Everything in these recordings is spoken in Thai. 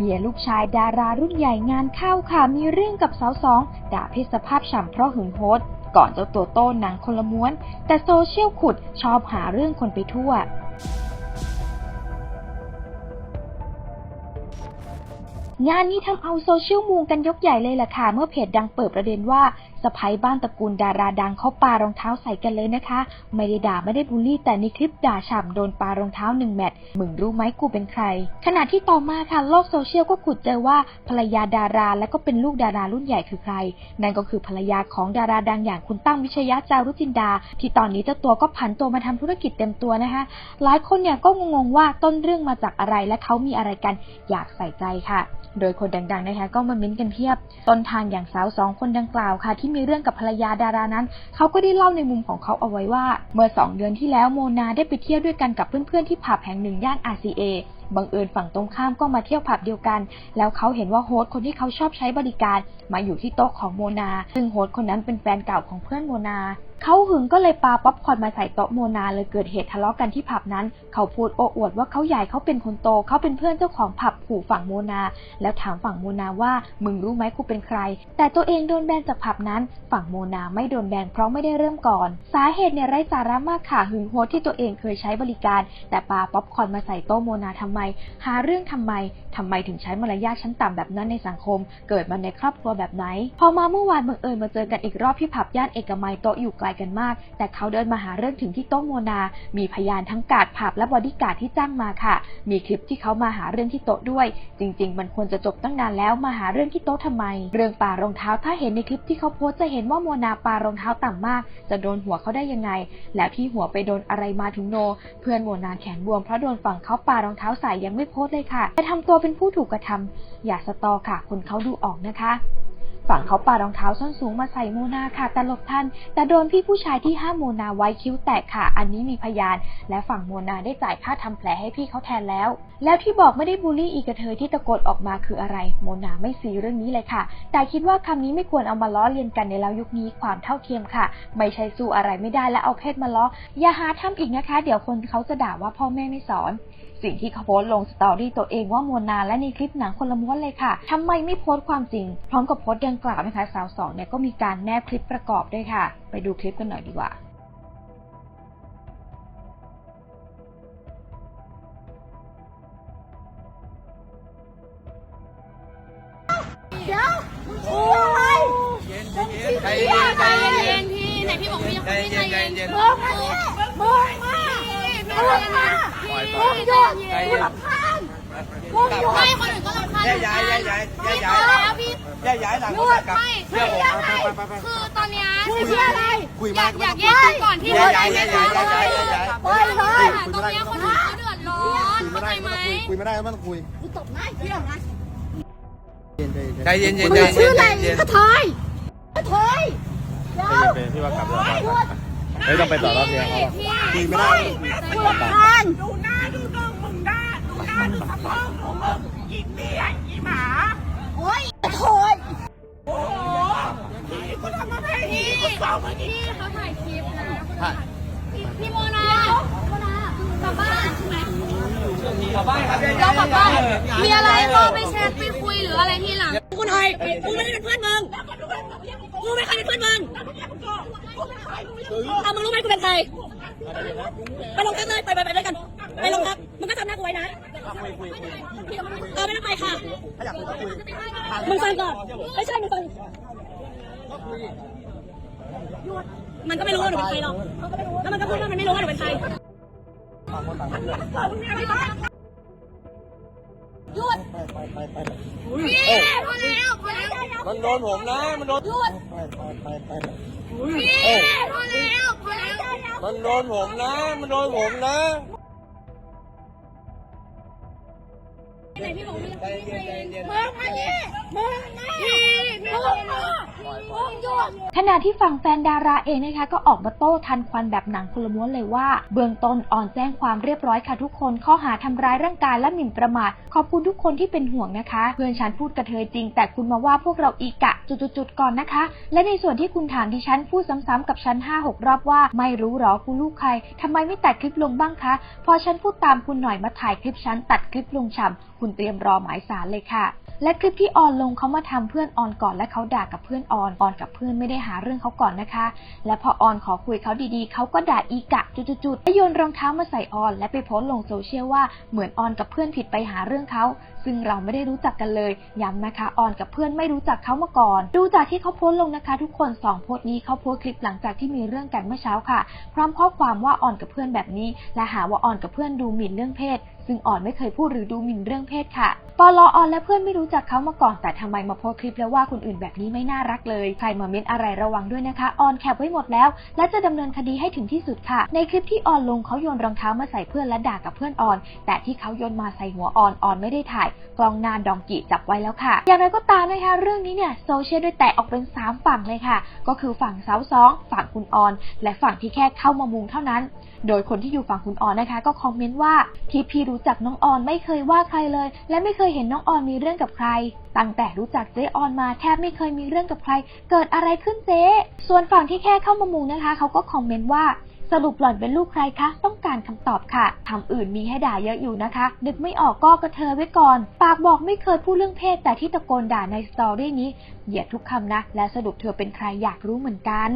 เมียลูกชายดารารุ่นใหญ่งานเข้าค่ะมีเรื่องกับสาวสองด่าเพศสภาพฉ่ำเพราะหึงโหดก่อนเจ้าตัวโต้หนังคนละม้วน แต่โซเชียลขุดชอบหาเรื่องคนไปทั่ว งานนี้ทำเอาโซเชียลมูงกันยกใหญ่เลยล่ะค่ะ เมื่อเพจดังเปิดประเด็นว่าสะพ้ยบ้านตระกูลดาราดังเขาปารองเท้าใส่กันเลยนะคะ ไม่ได้ด่าไม่ได้บูลลี่ แต่ในคลิปด่าฉ่ำโดนปารองเท้าหนึ่งแมตช์มึงรู้ไหมกูเป็นใคร ขณะที่ต่อมาค่ะโลกโซเชียลก็ขุดเจอว่าภรรยาดาราและก็เป็นลูกดารารุ่นใหญ่คือใคร นั่นก็คือภรรยาของดาราดังอย่างคุณตั้งวิชยะจารุจินดา ที่ตอนนี้เจ้าตัวก็ผันตัวมาทำธุรกิจเต็มตัวนะคะหลายคนเนี่ยก็งงว่าต้นเรื่องมาจากอะไรและเขามีอะไรกันอยากใส่ใจค่ะโดยคนดังๆนะคะก็มาเม้นกันเพียบ ต้นทางอย่างสาวสองคนดังกล่าวค่ะ ที่มีเรื่องกับภรรยาดารานั้น เขาก็ได้เล่าในมุมของเขาเอาไว้ว่า เมื่อสองเดือนที่แล้วโมนาได้ไปเที่ยวด้วยกันกับเพื่อนๆที่ผับแห่งหนึ่งย่าน RCA บังเอิญฝั่งตรงข้ามก็มาเที่ยวผับเดียวกัน แล้วเขาเห็นว่าโฮสต์คนที่เขาชอบใช้บริการมาอยู่ที่โต๊ะของโมนา ซึ่งโฮสต์คนนั้นเป็นแฟนเก่าของเพื่อนโมนา เขาหึงก็เลยปาป๊อปคอร์นมาใส่โต๊ะโมนาเลยเกิดเหตุทะเลาะกันที่ผับนั้น เขาพูดโอ้อวดว่าเขาใหญ่เขาเป็นคนโต เขาเป็นเพื่อนเจ้าของผับขู่ฝั่งโมนา แล้วถามฝั่งโมนาว่ามึงรู้ไหมกูเป็นใคร แต่ตัวเองโดนแบนจากผับนั้น ฝั่งโมนาไม่โดนแบนเพราะไม่ได้เริ่มก่อน สาเหตุเนี่ยไร้สาระมากค่ะหึงโฮสต์ที่ตัวเองเคยใช้บริการ แต่ปาป๊อปคอร์นมาใส่โต๊ะโมนาทำไมหาเรื่องทำไมทำไมถึงใช้มารยาทชั้นต่ำแบบนั้นในสังคม เกิดมาในครอบครัวแบบไหน พอมาเมื่อวานบังเอิญมาเจอกันอีกรอบที่ผับย่านเอกมัยโต๊ะอยู่ไกลกันมาก แต่เขาเดินมาหาเรื่องถึงที่โต๊ะโมนา มีพยานทั้งกาดผับและบอดี้การ์ดที่จ้างมาค่ะ มีคลิปที่เขามาหาเรื่องที่โต๊ะด้วย จริง ๆ มันควรจะจบตั้งนานแล้วมาหาเรื่องที่โต๊ะทำไม เรื่องป่ารองเท้าถ้าเห็นในคลิปที่เขาโพสจะเห็นว่าโมนาปารองเท้าต่ำมาก จะโดนหัวเขาได้ยังไง แล้วที่หัวไปโดนอะไรมาถึงโน เพื่อนโมนาแขนบวมเพราะโดนฝั่งเขาปารองเท้าใส่ยังไม่โพสเลยค่ะแต่ทำตัวเป็นผู้ถูกกระทำอย่าสตอค่ะ คนเขาดูออกนะคะฝั่งเขาปารองเท้าส้นสูงมาใส่โมนาค่ะ แต่หลบทัน แต่โดนพี่ผู้ชายที่ห้ามโมนาไว้คิ้วแตกค่ะ อันนี้มีพยาน และฝั่งโมนาได้จ่ายค่าทำแผลให้พี่เขาแทนแล้ว แล้วที่บอกไม่ได้บูลลี่อีกระเทยที่ตะโกนออกมาคืออะไร โมนาไม่ซีเรื่องนี้เลยค่ะ แต่คิดว่าคำนี้ไม่ควรเอามาล้อเลียนกันในแล้วยุคนี้ความเท่าเทียมค่ะ ไม่ใช่สู้อะไรไม่ได้แล้วเอาเพศมาล้อ อย่าหาทำอีกนะคะ เดี๋ยวคนเขาจะด่าว่าพ่อแม่ไม่สอน สิ่งที่เขาโพสต์ลงสตอรี่ตัวเองว่าโมนาและในคลิปหนังคนละม้วนเลยค่ะทำไมไม่โพสต์ความจริง พร้อมกับโพสต์ดังกล่าวนะคะ สาวสองเนี่ยก็มีการแนบคลิปประกอบด้วยค่ะ ไปดูคลิปกันหน่อยดีกว่าเดี๋ยวมึงชี้อะไรใจเย็นใจใจเย็เย็นนๆพี่ไหนพี่บอกพี่ยังใจไม่เย็ใจนใจเย็นเย็นมึงมาเนี่ยมึงมามึงมาปล่ อยปมึล่อยงหยุดใจกูเย็นรำคาญมึงหยุดไม่คนอื่นก็รำคาญแยกย้ายแยกย้ายแยกย้ายแล้วพี่แยกย้ายหลังคนกลับไม่เชื่อผมคือตอนนี้ยมึงเชื่ออะไรอยากอยากแยกก่อนที่แยกย้ายแยกย้ายแยกย้ายย้ายปเลยตรงนี้คนอื่นเขาเดือดร้อนเข้าใจไหมคุยไม่ได้ไม่ต้องคุยกูตบหน้าเหี้ยงนะใจเย็นใจมึงเย็นชื่ออะไรกระเทยกระเทยเดี๋ยวเป็นที่ว่ากลับรถหยุดเฮ้ยต้องไปต่อรอบเดียวเขาพี่คุยไม่ได้กูรำคาญดูหน้าดูนมมึงหน้าดูหน้าดูสะโพกของมึงอีเมียอีหมาโอ้ยกระเทยคุณทำอะไรพี่นี่พี่เขาถ่ายคลิปนะพี่โมนากลับบ้านใช่ไหมกลับบ้านครับเรากลับบ้านมีอะไรก็ไปแชทไปคุยหรืออะไรที่หลังกูหน่ อยกูไม่ได้เป็นเพื่อนมึง กูไม่เคยเป็นเพื่อนมึงเอามึงรู้ไหมกูเป็นใคร ไปลงพักเลยไปไปไปด้วยกัน ไปลงพักมึงก็จำหน้ากูไว้นะเออไม่ต้องไปค่ะ มึงฟังก่อน ไม่ใช่ มึงฟังมันก็ไม่รู้ว่าหนูเป็นใครหรอกแล้วมันก็พูดว่ามันไม่รู้ว่าหนูเป็นใคร หยุดพี่พอแล้วพอแล้วมันโดนผมนะ มันโดนหยุดพี่พอแล้วพอแล้วมันโดนผมนะ มันโดนผมนะ ไหนพี่บอกพี่ใจเย็นใจเย็นมึงมานี่มึงมาพี่มึงมามึงหยุด ขณะที่ฝั่งแฟนดาราเองนะคะก็ออกมาโต้ทันควันแบบหนังคนละม้วนเลยว่า เบื้องต้นอ่อนแจ้งความเรียบร้อยค่ะทุกคนข้อหาทำร้ายร่างกายและหมิ่นประมาทขอบคุณทุกคนที่เป็นห่วงนะคะ เพื่อนฉันพูดกระเทยจริง แต่คุณมาว่าพวกเราอีกะจุดๆก่อนนะคะ และในส่วนที่คุณถามดิฉันพูดซ้ำๆกับฉันห้าหกรอบว่า ไม่รู้หรอกูลูกใครทำไมไม่ตัดคลิปลงบ้างคะพอฉันพูดตามคุณหน่อยมาถ่ายคลิปฉันตัดคลิปลงฉ่ำคุณเตรียมรอหมายสารเลยค่ะ และคลิปที่ออนลงเขามาทำเพื่อนออนก่อนและเขาด่ากับเพื่อนออนออนกับเพื่อนไม่ได้หาเรื่องเขาก่อนนะคะ และพอออนขอคุยเขาดีๆเขาก็ด่าอีกะจุดๆๆและโยนรองเท้ามาใส่ออน และไปโพสลงโซเชียลว่าเหมือนออนกับเพื่อนผิดไปหาเรื่องเขาซึ่งเราไม่ได้รู้จักกันเลยย้ำนะคะออนกับเพื่อนไม่รู้จักเขามาก่อน ดูจากที่เขาโพสลงนะคะ ทุกคนสองโพสนี้เขาโพสคลิปหลังจากที่มีเรื่องกันเมื่อเช้าค่ะ พร้อมข้อความว่าออนกับเพื่อนแบบนี้ และหาว่าออนกับเพื่อนดูหมิ่นเรื่องเพศ ซึ่งอ่อนไม่เคยพูดหรือดูหมิ่นเรื่องเพศค่ะปอลออนและเพื่อนไม่รู้จักเขามาก่อนแต่ทำไมมาโพสคลิปแล้วว่าคนอื่นแบบนี้ไม่น่ารักเลย ใครมาเม้นอะไรระวังด้วยนะคะออนแคปไว้หมดแล้ว และจะดำเนินคดีให้ถึงที่สุดค่ะ ในคลิปที่ออนลงเขาโยนรองเท้ามาใส่เพื่อนและด่ากับเพื่อนออน แต่ที่เขาโยนมาใส่หัวออนออนไม่ได้ถ่าย กล้องนานดองกิจับไว้แล้วค่ะ อย่างไรก็ตามนะคะเรื่องนี้เนี่ยโซเชียลได้แตกออกเป็น 3 ฝั่งเลยค่ะ ก็คือฝั่งสาวสองฝั่งคุณออน และฝั่งที่แค่เข้ามามุงเท่านั้น โดยคนที่อยู่ฝั่งคุณออนนะคะ ก็คอมเมนต์ว่าที่พี่รู้จักน้องออนไม่เคยว่าใครเลย และไม่เคยเห็นน้องออนมีเรื่องกับใคร ตั้งแต่รู้จักเจ๊ออนมาแทบไม่เคยมีเรื่องกับใคร เกิดอะไรขึ้นเจ๊ส่วนฝั่งที่แค่เข้ามามุงนะคะ เขาก็คอมเมนต์ว่าสรุปหล่อนเป็นลูกใครคะ ต้องการคำตอบค่ะทำอื่นมีให้ด่าเยอะอยู่นะคะ นึกไม่ออกก็กระเทยไว้ก่อน ปากบอกไม่เคยพูดเรื่องเพศ แต่ที่ตะโกนด่าในสตอรี่นี้ เหยียดทุกคำนะ และสรุปเธอเป็นใครอยากรู้เหมือนกัน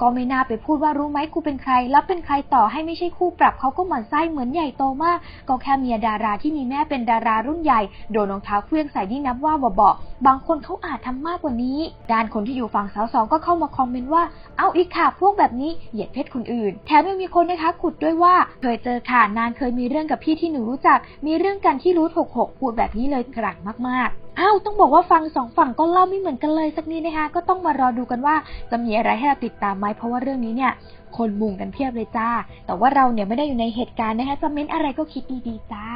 ก็ไม่น่าไปพูดว่ารู้ไหมกูเป็นใคร แล้วเป็นใครต่อให้ไม่ใช่คู่ปรับเขาก็หมั่นไส้เหมือนใหญ่โตมาก ก็แค่เมียดาราที่มีแม่เป็นดารารุ่นใหญ่ โดนรองเท้าเคลื่องใส่นี่นับว่าเบาๆบางคนเขาอาจทำมากกว่านี้ ด้านคนที่อยู่ฝั่งสาวสองก็เข้ามาคอมเมนต์ว่า เอาอีกค่ะพวกแบบนี้เหยียดเพศคนอื่น แถมยังมีคนนะคะขุดด้วยว่า เคยเจอค่ะนานเคยมีเรื่องกับพี่ที่หนูรู้จัก มีเรื่องกันที่รู้ถกหกพูดแบบนี้เลยกระงมากๆอ้าวต้องบอกว่าฟังสองฝั่งก็เล่าไม่เหมือนกันเลยสักนิดนะคะ ก็ต้องมารอดูกันว่าจะมีอะไรให้เราติดตามไหมเพราะว่าเรื่องนี้เนี่ยคนมุงกันเพียบเลยจ้า แต่ว่าเราเนี่ยไม่ได้อยู่ในเหตุการณ์นะคะจะเม้นอะไรก็คิดดีๆจ้า